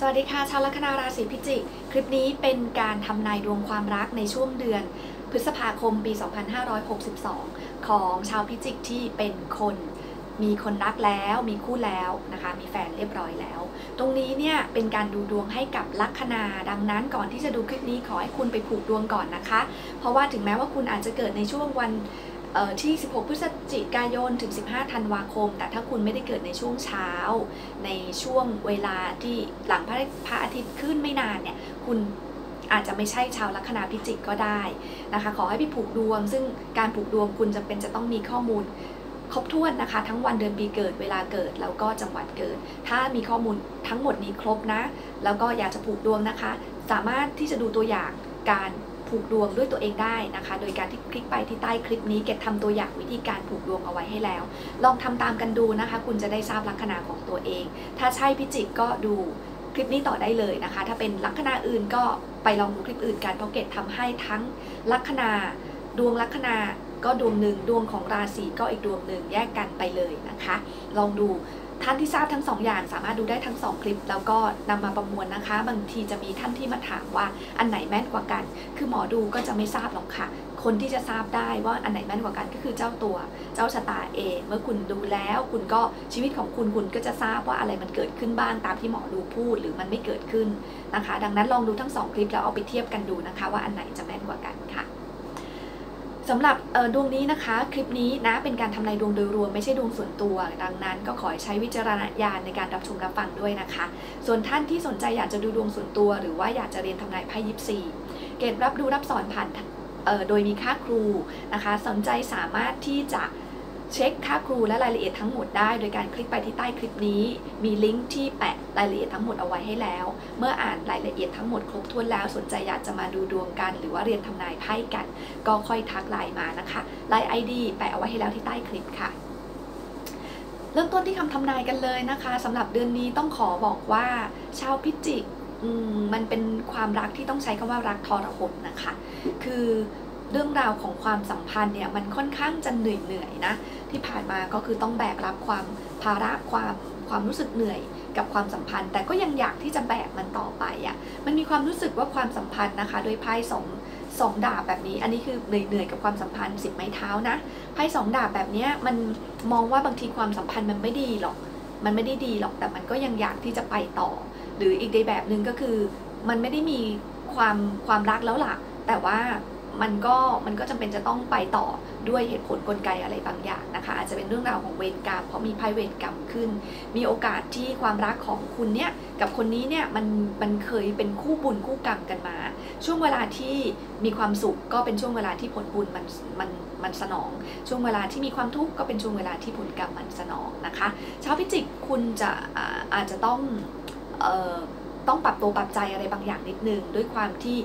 สวัสดีค่ะชาวลัคนาราศีพิจิก คลิปนี้เป็นการทำนายดวงความรักในช่วงเดือน พฤษภาคมปี 2562 ของชาวพิจิกที่เป็นคน มีคนรักแล้วมีคู่แล้วนะคะ มีแฟนเรียบร้อยแล้ว ตรงนี้เนี่ยเป็นการดูดวงให้กับลัคนา ดังนั้นก่อนที่จะดูคลิปนี้ขอให้คุณไปผูกดวงก่อนนะคะ เพราะว่าถึงแม้ว่าคุณอาจจะเกิดในช่วงวัน ที่ 16 พฤศจิกายน ถึง 15 ธันวาคม แต่ถ้าคุณไม่ได้เกิดในช่วงเช้า ในช่วงเวลาที่หลังพระพระอาทิตย์ขึ้นไม่นานเนี่ย คุณอาจจะไม่ใช่ชาวลัคนาพิจิกก็ได้นะคะ ขอให้ไปผูกดวง ซึ่งการผูกดวงคุณจำเป็นจะต้องมีข้อมูลครบถ้วนนะคะ ทั้งวันเดือนปีเกิดเวลาเกิดแล้วก็จังหวัดเกิด ถ้ามีข้อมูลทั้งหมดนี้ครบนะ แล้วก็อยากจะผูกดวงนะคะ สามารถที่จะดูตัวอย่างการ ผูกดวงด้วยตัวเองได้นะคะ โดยการที่คลิกไปที่ใต้คลิปนี้เก็บทำตัวอย่างวิธีการผูกดวงเอาไว้ให้แล้ว ลองทำตามกันดูนะคะ คุณจะได้ทราบลัคนาของตัวเอง ถ้าใช่พิจิกก็ดูคลิปนี้ต่อได้เลยนะคะ ถ้าเป็นลัคนาอื่นก็ไปลองดูคลิปอื่นกันเพราะเกตทำให้ทั้งลัคนาดวงลัคนาก็ดวงหนึ่งดวงของราศีก็อีกดวงหนึ่งแยกกันไปเลยนะคะ ลองดู ท่านที่ทราบทั้งสองอย่างสามารถดูได้ทั้งสองคลิป แล้วก็นำมาประมวลนะคะ บางทีจะมีท่านที่มาถามว่าอันไหนแม่นกว่ากัน คือหมอดูก็จะไม่ทราบหรอกค่ะ คนที่จะทราบได้ว่าอันไหนแม่นกว่ากันก็คือเจ้าตัว เจ้าชะตาเองเมื่อคุณดูแล้ว คุณก็ชีวิตของคุณคุณก็จะทราบว่าอะไรมันเกิดขึ้นบ้างตามที่หมอดูพูดหรือมันไม่เกิดขึ้นนะคะ ดังนั้นลองดูทั้งสองคลิปแล้วเอาไปเทียบกันดูนะคะ ว่าอันไหนจะแม่นกว่ากัน สำหรับดวงนี้นะคะ คลิปนี้นะเป็นการทำนายดวงโดยรวมไม่ใช่ดวงส่วนตัว ดังนั้น ก็ขอใช้วิจารณญาณในการรับชมรับฟังด้วยนะคะ ส่วนท่านที่สนใจอยากจะดูดวงส่วนตัว หรือว่าอยากจะเรียนทำนายไพ่ยิปซีเกตรับดูรับสอนผ่านโดยมีค่าครูนะคะ สนใจสามารถที่จะ เช็คค่าครูและรายละเอียดทั้งหมดได้ โดยการคลิกไปที่ใต้คลิปนี้ มีลิงก์ที่แปะรายละเอียดทั้งหมดเอาไว้ให้แล้ว เมื่ออ่านรายละเอียดทั้งหมดครบถ้วนแล้วสนใจอยากจะมาดูดวงกัน หรือว่าเรียนทำนายไพ่กัน ก็ค่อยทักไลน์มานะคะไลน์ไอดีแปะเอาไว้ให้แล้วที่ใต้คลิปค่ะเริ่มต้นที่คำทำนายกันเลยนะคะสำหรับเดือนนี้ต้องขอบอกว่าชาวพิจิกมันเป็นความรักที่ต้องใช้คำว่ารักทรหดนะคะ คือ เรื่องราวของความสัมพันธ์เนี่ยมันค่อนข้างจะเหนื่อยเหนื่อยนะที่ผ่านมาก็คือต้องแบกรับความภาระความความรู้สึกเหนื่อยกับความสัมพันธ์ แต่ก็ยังอยากที่จะแบกมันต่อไปอะ่ะมันมีความรู้สึกว่าความสัมพันธ์นะคะ โดยไพ่สองสองดาบแบบนี้ อันนี้คือเหนื่อยเหนื่อยกับความสัมพันธ์สิบไม้เท้านะไพ่สองดาบแบบนี้มันมองว่าบางทีความสัมพันธ์มันไม่ดีหรอก มันไม่ได้ดีหรอกแต่มันก็ยังอยากที่จะไปต่อ หรืออีกในแบบหนึ่งก็คือ มันไม่ได้มีความความรักแล้วล่ะ แต่ว่า มันก็มันก็จำเป็นจะต้องไปต่อด้วยเหตุผลกลไกอะไรบางอย่างนะคะ อาจจะเป็นเรื่องราวของเวรกรรมเพราะมีไพ่เวรกรรมขึ้น มีโอกาสที่ความรักของคุณเนี่ยกับคนนี้เนี่ยมันมันเคยเป็นคู่บุญคู่กรรมกันมา ช่วงเวลาที่มีความสุขก็เป็นช่วงเวลาที่ผลบุญมันมันมันสนอง ช่วงเวลาที่มีความทุกข์ก็เป็นช่วงเวลาที่ผลกรรมมันสนองนะคะชาวพิจิกคุณจะอาอาจจะต้องเอ่อต้องปรับตัวปรับใจอะไรบางอย่างนิดนึงด้วยความที่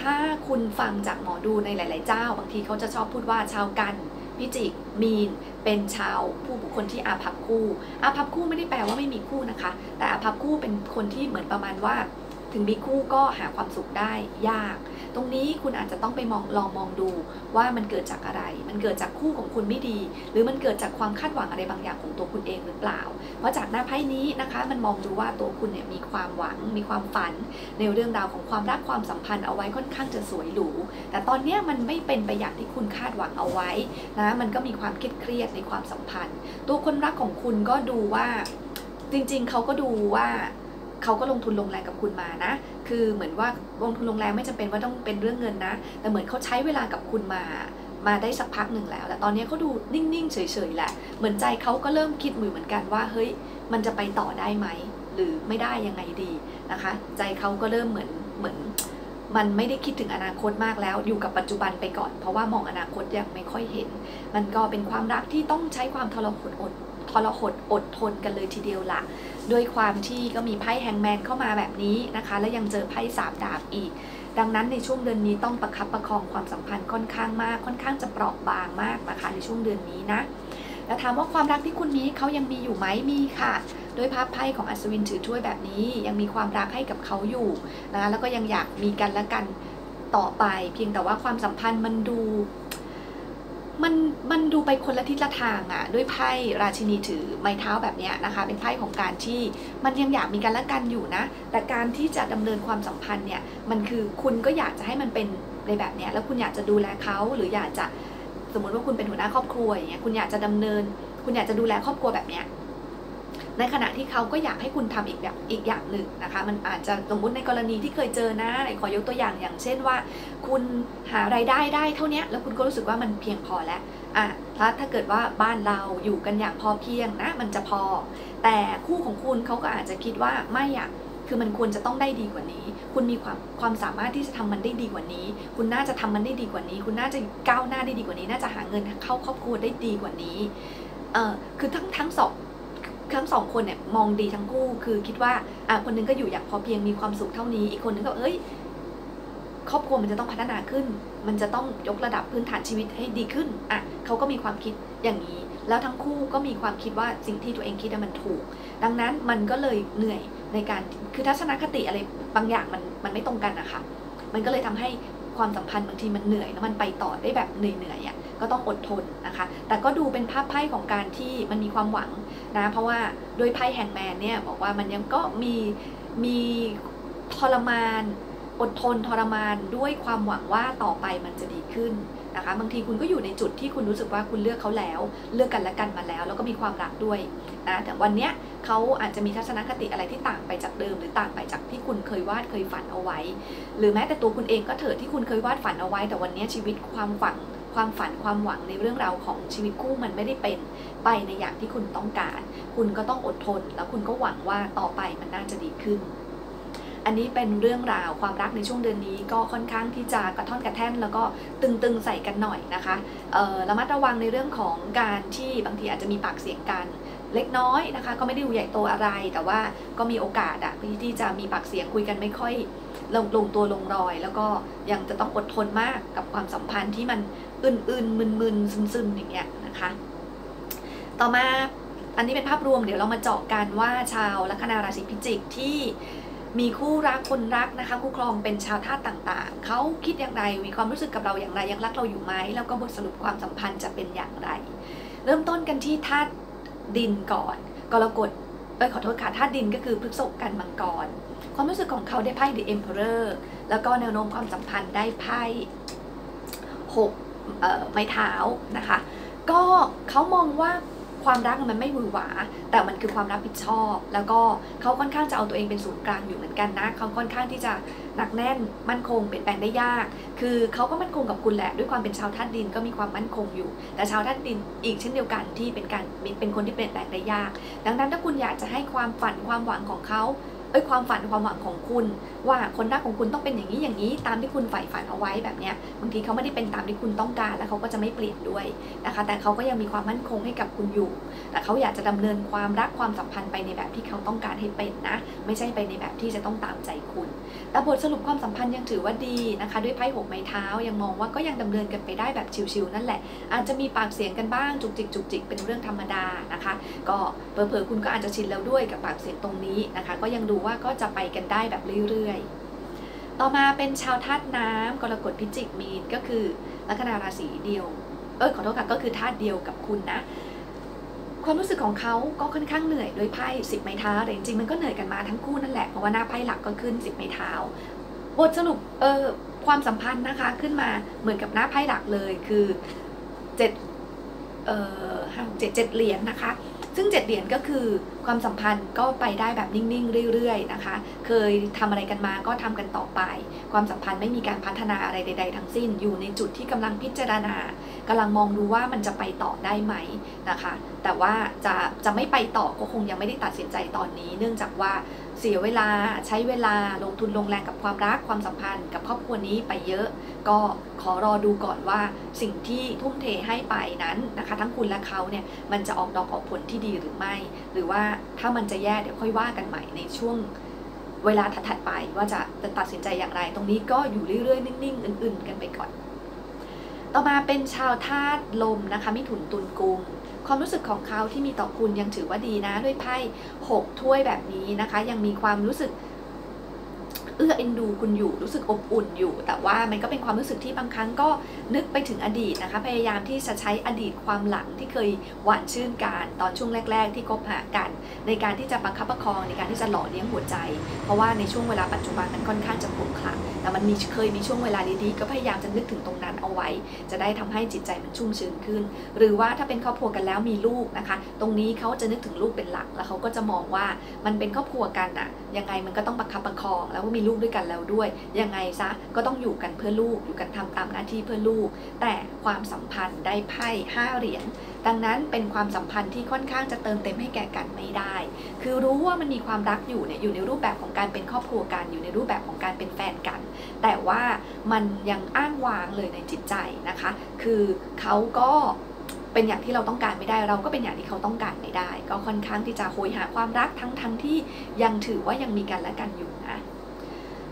ถ้าคุณฟังจากหมอดูในหลาย ๆ เจ้า บางทีเขาจะชอบพูดว่าชาวกันพิจิกมีน เป็นชาวผู้บุคคลที่อาภัพคู่ อาภัพคู่ไม่ได้แปลว่าไม่มีคู่นะคะ แต่อาภัพคู่เป็นคนที่เหมือนประมาณว่า ถึงมีคู่ก็หาความสุขได้ยาก ตรงนี้คุณอาจจะต้องไปมองลองมองดูว่ามันเกิดจากอะไร มันเกิดจากคู่ของคุณไม่ดี หรือมันเกิดจากความคาดหวังอะไรบางอย่างของตัวคุณเองหรือเปล่า เพราะจากหน้าไพ่นี้นะคะ มันมองดูว่าตัวคุณเนี่ยมีความหวัง มีความฝัน ในเรื่องราวของความรักความสัมพันธ์เอาไว้ค่อนข้างจะสวยหรู แต่ตอนนี้มันไม่เป็นไปอย่างที่คุณคาดหวังเอาไว้นะ มันก็มีความเครียดเครียดในความสัมพันธ์ ตัวคนรักของคุณก็ดูว่าจริงๆ เขาก็ดูว่า เขาก็ลงทุนลงแรงกับคุณมานะ คือเหมือนว่าลงทุนลงแรงไม่จำเป็นว่าต้องเป็นเรื่องเงินนะ แต่เหมือนเขาใช้เวลากับคุณมามาได้สักพักหนึ่งแล้ว แต่ตอนนี้เขาดูนิ่งๆเฉยๆแหละ เหมือนใจเขาก็เริ่มคิดมือเหมือนกันว่า เฮ้ย มันจะไปต่อได้ไหม หรือไม่ได้ยังไงดีนะคะ ใจเขาก็เริ่มเหมือนเหมือน มันไม่ได้คิดถึงอนาคตมากแล้ว อยู่กับปัจจุบันไปก่อน เพราะว่ามองอนาคตยังไม่ค่อยเห็น มันก็เป็นความรักที่ต้องใช้ความทรหดอดทรหดอดทนกันเลยทีเดียวละ ด้วยความที่ก็มีไพ่แฮงแมนเข้ามาแบบนี้นะคะ แล้วยังเจอไพ่สามดาบอีก ดังนั้นในช่วงเดือนนี้ต้องประคับประคองความสัมพันธ์ค่อนข้างมาก ค่อนข้างจะเปราะบางมากนะคะ ในช่วงเดือนนี้นะแล้วถามว่าความรักที่คุณมีเขายังมีอยู่ไหมมีค่ะ โดยภาพไพ่ของอัศวินถือถ้วยแบบนี้ยังมีความรักให้กับเขาอยู่นะแล้วก็ยังอยากมีกันและกันต่อไป เพียงแต่ว่าความสัมพันธ์มันดู มันมันดูไปคนละทิศละทางอะ่ะ ด้วยไพ่ราชินีถือไม้เท้าแบบเนี้ยนะคะ เป็นไพ่ของการที่มันยังอยากมีกันและกันอยู่นะ แต่การที่จะดำเนินความสัมพันธ์เนี่ยมันคือคุณก็อยากจะให้มันเป็นในแบบเนี้ยแล้วคุณอยากจะดูแลเขาหรืออยากจะสมมติว่าคุณเป็นหัวหน้าครอบครัวอย่างเงี้ยคุณอยากจะดำเนิน คุณอยากจะดูแลครอบครัวแบบเนี้ย ในขณะที่เขาก็อยากให้คุณทำอีกแบบอีกอย่างหนึ่งนะคะ มันอาจจะสมมติในกรณีที่เคยเจอนะขอยกตัวอย่างอย่างเช่นว่า คุณหารายได้ได้เท่านี้แล้วคุณก็รู้สึกว่ามันเพียงพอแล้วอะถ้าถ้าเกิดว่าบ้านเราอยู่กันอย่างพอเพียงนะมันจะพอ แต่คู่ของคุณเขาก็อาจจะคิดว่าไม่อยากคือมันควรจะต้องได้ดีกว่านี้ คุณมีความความสามารถที่จะทำมันได้ดีกว่านี้ คุณน่าจะทำมันได้ดีกว่านี้ คุณน่าจะก้าวหน้าได้ดีกว่านี้ น่าจะหาเงินเข้าครอบครัวได้ดีกว่านี้เออคือทั้งทั้งสอง ทั้งสองคนเนี่ยมองดีทั้งคู่ คือคิดว่าอะคนนึงก็อยู่อย่างพอเพียงมีความสุขเท่านี้ อีกคนนึงก็เอ้ยครอบครัวมันจะต้องพัฒนาขึ้น มันจะต้องยกระดับพื้นฐานชีวิตให้ดีขึ้นอะเขาก็มีความคิดอย่างนี้ แล้วทั้งคู่ก็มีความคิดว่าสิ่งที่ตัวเองคิดมันถูก ดังนั้นมันก็เลยเหนื่อยในการคือทัศนคติอะไรบางอย่างมันมันไม่ตรงกันนะคะมันก็เลยทำให้ความสัมพันธ์บางทีมันเหนื่อยแล้วมันไปต่อได้แบบเหนื่อยๆอะ ก็ต้องอดทนนะคะ แต่ก็ดูเป็นภาพไพ่ของการที่มันมีความหวังนะ เพราะว่าโดยไพ่แห่งแมนเนี่ยบอกว่ามันยังก็มีมีทรมาน อดทนทรมานด้วยความหวังว่าต่อไปมันจะดีขึ้นนะคะบางทีคุณก็อยู่ในจุดที่คุณรู้สึกว่าคุณเลือกเขาแล้ว เลือกกันและกันมาแล้ว แล้วก็มีความรักด้วยนะแต่วันเนี้ยเขาอาจจะมีทัศนคติอะไรที่ต่างไปจากเดิม หรือต่างไปจากที่คุณเคยวาดเคยฝันเอาไว้ หรือแม้แต่ตัวคุณเองก็เถิดที่คุณเคยวาดฝันเอาไว้ แต่วันนี้ชีวิตความฝัน ความฝันความหวังในเรื่องราวของชีวิตคู่มันไม่ได้เป็นไปในอย่างที่คุณต้องการ คุณก็ต้องอดทน แล้วคุณก็หวังว่าต่อไปมันน่าจะดีขึ้น อันนี้เป็นเรื่องราวความรักในช่วงเดือนนี้ก็ค่อนข้างที่จะกระท่อนกระแท่น แล้วก็ตึงๆใส่กันหน่อยนะคะระมัดระวังในเรื่องของการที่บางทีอาจจะมีปากเสียงกัน เล็กน้อยนะคะ ก็ไม่ได้ดูใหญ่โตอะไร แต่ว่าก็มีโอกาสอะที่จะมีปากเสียงคุยกันไม่ค่อยลงลงตัวลงรอย แล้วก็ยังจะต้องอดทนมากกับความสัมพันธ์ที่มันอื่นๆมึนๆซึมๆอย่างเงี้ยนะคะ ต่อมาอันนี้เป็นภาพรวมเดี๋ยวเรามาเจาะกันว่าชาวลัคนาราศีพิจิกที่มีคู่รักคนรักนะคะคู่ครองเป็นชาวธาตุต่างๆ เขาคิดอย่างไรมีความรู้สึกกับเราอย่างไรยังรักเราอยู่ไหมแล้วก็บทสรุปความสัมพันธ์จะเป็นอย่างไร เริ่มต้นกันที่ธาตุ ดินก่อนกรกฎเอ้ยขอโทษค่ะธาตุดินก็คือพฤกษกกันมังกร ความรู้สึกของเขาได้ไพ่ The Emperor แล้วก็แนวโน้มความสัมพันธ์ได้ไพ่หกไม้เท้านะคะ ก็เขามองว่า ความรักมันไม่หวือหวา แต่มันคือความรับผิดชอบ แล้วก็เขาค่อนข้างจะเอาตัวเองเป็นศูนย์กลางอยู่เหมือนกันนะเขาค่อนข้างที่จะหนักแน่นมั่นคงเปลี่ยนแปลงได้ยาก คือเขาก็มั่นคงกับคุณแหละ ด้วยความเป็นชาวธาตุดินก็มีความมั่นคงอยู่ แต่ชาวธาตุดินอีกเช่นเดียวกันที่เป็นการเป็นคนที่เปลี่ยนแปลงได้ยาก ดังนั้นถ้าคุณอยากจะให้ความฝันความหวังของเขา เอ้ยความฝันความหวังของคุณ ว่าคนรักของคุณต้องเป็นอย่างนี้อย่างนี้ตามที่คุณใฝ่ฝันเอาไว้แบบเนี้ยบางทีเขาไม่ได้เป็นตามที่คุณต้องการแล้วเขาก็จะไม่เปลี่ยนด้วยนะคะแต่เขาก็ยังมีความมั่นคงให้กับคุณอยู่แต่เขาอยากจะดำเนินความรักความสัมพันธ์ไปในแบบที่เขาต้องการให้เป็นนะ ไม่ใช่ไปในแบบที่จะต้องตามใจคุณ แต่บทสรุปความสัมพันธ์ยังถือว่าดีนะคะ ด้วยไพ่หกไม้เท้ายังมองว่าก็ยังดำเนินกันไปได้แบบชิวๆนั่นแหละ อาจจะมีปากเสียงกันบ้างจุกจิกจุกจิกเป็นเรื่องธรรมดานะคะ ก็เผลอๆคุณก็อาจจะชินแล้วด้วยกับปากเสียงตรงนี้นะคะ ก็ยังดูว่าก็จะไปกันได้แบบเรื่อยๆ ต่อมาเป็นชาวธาตุน้ำกรกฎพิจิกมีนก็คือลัคนาราศีเดียว เออขอโทษค่ะก็คือธาตุเดียวกับคุณนะ ความรู้สึกของเขาก็ค่อนข้างเหนื่อยด้วยไพ่สิบไม้เท้าแต่จริงๆมันก็เหนื่อยกันมาทั้งคู่นั่นแหละเพราะว่าหน้าไพ่หลักก็ขึ้นสิบไม้เท้าบทสรุปเออความสัมพันธ์นะคะขึ้นมาเหมือนกับหน้าไพ่หลักเลยคือเจ็ดเอ่อเจ็ดเจ็ดเหรียญนนะคะ ซึ่งเจ็ดเหรียญก็คือความสัมพันธ์ก็ไปได้แบบนิ่งๆ เรื่อยๆนะคะ เคยทำอะไรกันมาก็ทำกันต่อไป ความสัมพันธ์ไม่มีการพัฒนาอะไรใด ๆ ทั้งสิ้น อยู่ในจุดที่กำลังพิจารณากำลังมองดูว่ามันจะไปต่อได้ไหมนะคะ แต่ว่าจะจะไม่ไปต่อก็คงยังไม่ได้ตัดสินใจตอนนี้ เนื่องจากว่าเสียเวลาใช้เวลาลงทุนลงแรงกับความรักความสัมพันธ์กับครอบครัวนี้ไปเยอะ ก็ขอรอดูก่อนว่าสิ่งที่ทุ่มเทให้ไปนั้นนะคะ ทั้งคุณและเขาเนี่ยมันจะออกดอกออกผลที่ดีหรือไม่ หรือว่าถ้ามันจะแย่เดี๋ยวค่อยว่ากันใหม่ในช่วงเวลาถัดๆไปว่าจะจะตัดสินใจอย่างไร ตรงนี้ก็อยู่เรื่อยๆ นิ่งๆอื่นๆ กันไปก่อน ต่อมาเป็นชาวธาตุลมนะคะมิถุนตุลกุมความรู้สึกของเขาที่มีต่อคุณยังถือว่าดีนะด้วยไพ่หกถ้วยแบบนี้นะคะ ยังมีความรู้สึก อื้อเอ็นดูคุณอยู่รู้สึกอบอุ่นอยู่ แต่ว่ามันก็เป็นความรู้สึกที่บางครั้งก็นึกไปถึงอดีตนะคะ พยายามที่จะใช้อดีตความหลังที่เคยหวานชื่นกันตอนช่วงแรก ๆ ที่คบหากัน ในการที่จะประคับประคองในการที่จะหล่อเลี้ยงหัวใจ เพราะว่าในช่วงเวลาปัจจุบันมันค่อนข้างจะผุขลัง แต่มันมีเคยมีช่วงเวลาดีๆ ก็พยายามจะนึกถึงตรงนั้นเอาไว้ จะได้ทำให้จิตใจมันชุ่มชื้นขึ้น หรือว่าถ้าเป็นครอบครัวกันแล้วมีลูกนะคะ ตรงนี้เขาจะนึกถึงลูกเป็นหลัก แล้วเขาก็จะมองว่ามันเป็นครอบครัวกันอะยังไงมันก็ต้องประคับประคอง แล้วก็มีลูกด้วยกันแล้วด้วย ยังไงซะก็ต้องอยู่กันเพื่อลูกอยู่กันทำตามหน้าที่เพื่อลูก แต่ความสัมพันธ์ได้ไพ่ห้าเหรียญดังนั้นเป็นความสัมพันธ์ที่ค่อนข้างจะเติมเต็มให้แก่กันไม่ได้ คือรู้ว่ามันมีความรักอยู่เนี่ยอยู่ในรูปแบบของการเป็นครอบครัวกันอยู่ในรูปแบบของการเป็นแฟนกัน แต่ว่ามันยังอ้างว้างเลยในจิตใจนะคะ คือเขาก็เป็นอย่างที่เราต้องการไม่ได้เราก็เป็นอย่างที่เขาต้องการไม่ได้ ก็ค่อนข้างที่จะโหยหาความรักทั้งทั้งที่ยังถือว่ายังมีกันและกันอยู่นะ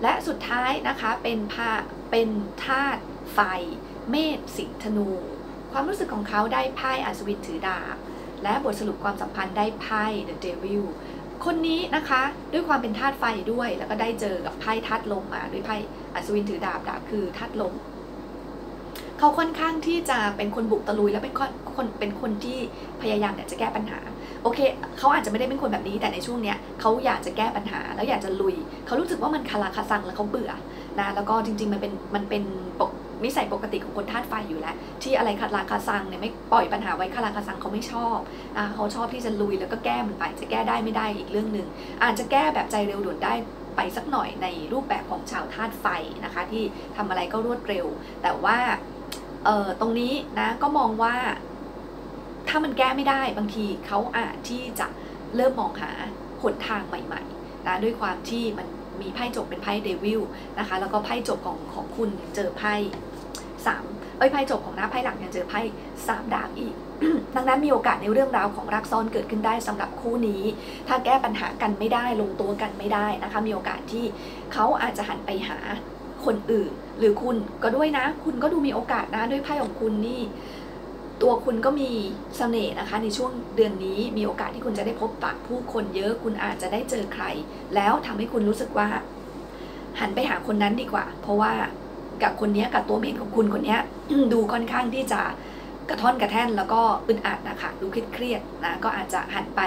และสุดท้ายนะคะเป็นพาเป็นธาตุไฟ เมษสิงธนู ความรู้สึกของเขาได้ไพ่อัศวินถือดาบและบทสรุปความสัมพันธ์ได้ไพ่ The Devil คนนี้นะคะด้วยความเป็นธาตุไฟด้วย แล้วก็ได้เจอกับไพ่ธาตุลมมาด้วยไพ่อัศวินถือดาบดาบคือธาตุลมเขาค่อนข้างที่จะเป็นคนบุกตะลุย และเป็นคนคนเป็นคนที่พยายามอยากจะแก้ปัญหา โอเคเขาอาจจะไม่ได้เป็นคนแบบนี้แต่ในช่วงเนี้ยเขาอยากจะแก้ปัญหา แล้วอยากจะลุยเขารู้สึกว่ามันคาราคาซังแล้วเขาเบื่อนะแล้วก็จริงๆมันเป็นมันเป็นปก นิสัยปกติของคนธาตุไฟอยู่แล้ว ที่อะไรคาราคาซังเนี่ยไม่ปล่อยปัญหาไว้คาราคาซังเขาไม่ชอบนะเขาชอบที่จะลุยแล้วก็แก้มันไป จะแก้ได้ไม่ได้อีกเรื่องหนึ่งอาจจะแก้แบบใจเร็วด่วนได้ไปสักหน่อยในรูปแบบของชาวธาตุไฟนะคะ ที่ทำอะไรก็รวดเร็ว แต่ว่าตรงนี้นะก็มองว่าถ้ามันแก้ไม่ได้บางทีเขาอาจที่จะเริ่มมองหาหนทางใหม่ๆนะด้วยความที่มันมีไพ่จบเป็นไพ่เดวิลนะคะ แล้วก็ไพ่จบของของคุณเจอไพ่ สามเอ้ยไพ่จบของหน้าไพ่หลังยังเจอไพ่สามดาบอีก ดังนั้นมีโอกาสในเรื่องราวของรักซ้อนเกิดขึ้นได้สำหรับคู่นี้ ถ้าแก้ปัญหากันไม่ได้ลงตัวกันไม่ได้นะคะ มีโอกาสที่เขาอาจจะหันไปหาคนอื่น หรือคุณก็ด้วยนะ คุณก็ดูมีโอกาสนะด้วยไพ่ของคุณนี่ตัวคุณก็มีเสน่ห์นะคะในช่วงเดือนนี้มีโอกาสที่คุณจะได้พบปะผู้คนเยอะคุณอาจจะได้เจอใคร แล้วทำให้คุณรู้สึกว่า หันไปหาคนนั้นดีกว่า เพราะว่า กับคนนี้กับตัวเมนของคุณคนนี้ดูค่อนข้างที่จะกระท่อนกระแท่นแล้วก็อึดอัดนะคะดูเครียดนะก็อาจจะหันไป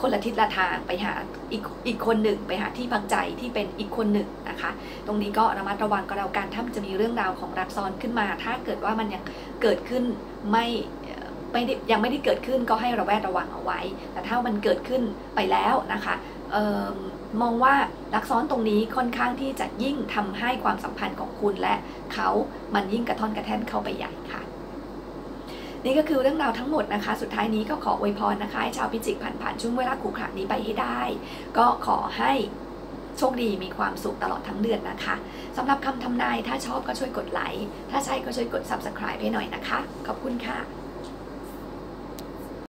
คนละทิศละทางไปหาอีกอีกคนหนึ่ง ไปหาที่พักใจที่เป็นอีกคนหนึ่งนะคะ ตรงนี้ก็ระมัดระวังก็แล้วกันถ้ามันจะมีเรื่องราวของรักซ้อนขึ้นมา ถ้าเกิดว่ามันยังเกิดขึ้นไม่ไม่ได้ยังไม่ได้เกิดขึ้นก็ให้ระแวดระวังเอาไว้ แต่ถ้ามันเกิดขึ้นไปแล้วนะคะ มองว่ารักซ้อนตรงนี้ค่อนข้างที่จะยิ่งทำให้ความสัมพันธ์ของคุณและเขามันยิ่งกระท่อนกระแท่นเข้าไปใหญ่ค่ะ นี่ก็คือเรื่องราวทั้งหมดนะคะ สุดท้ายนี้ก็ขออวยพรนะคะให้ชาวพิจิกผ่านผ่านช่วงเวลาขรุขระนี้ไปให้ได้ ก็ขอให้โชคดีมีความสุขตลอดทั้งเดือนนะคะสำหรับคำทำนายถ้าชอบก็ช่วยกดไลค์ถ้าใช่ก็ช่วยกด subscribe ให้หน่อยนะคะ ขอบคุณค่ะ